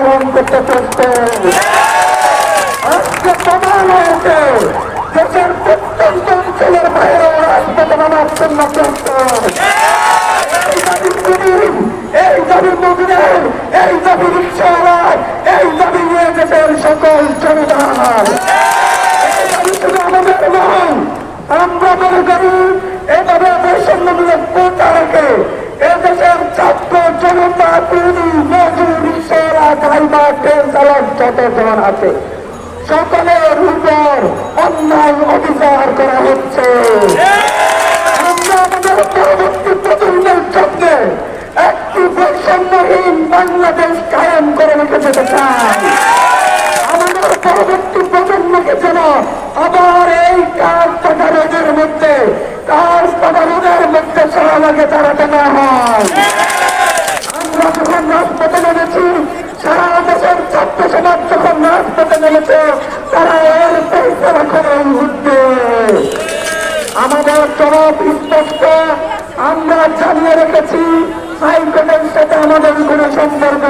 আন্দোলন করতে চলছে আজকে প্রমাণ হয়েছে দেশের প্রত্যন্ত অঞ্চলের বাইরে রাজপথে নামার না চলছে ছাত্র জনতা তৈরি কতজন আছে। সকলের উপর অন্যায় অবিচার করা হচ্ছে। আমাদের করে রেখে যেতে চাই। আমাদের পরবর্তী প্রজন্মকে যেন আবার তারা এর আমাদের জবাব স্পষ্ট আমরা জানিয়ে রেখেছি হাইকোর্টের সাথে আমাদের কোনো সম্পর্ক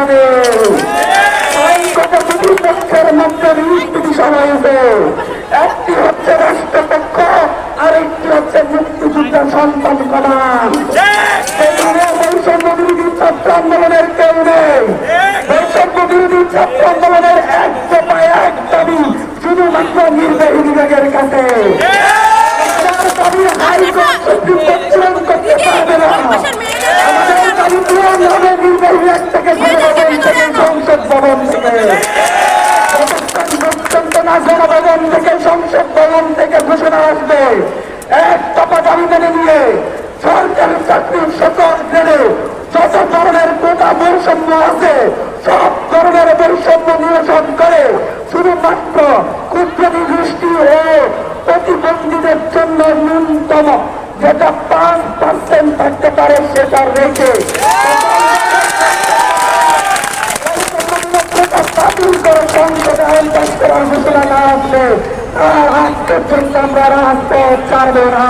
আছে। সব ধরনের বৈষম্য নিরসন করে শুধুমাত্র ক্ষুদ্র গোষ্ঠী ও প্রতিবন্ধীদের জন্য ন্যূনতম যেটা পাঁচ পার্সেন্ট থাকতে পারে সেটা রেখে। আমরা রাজপথ ছাড়বো না।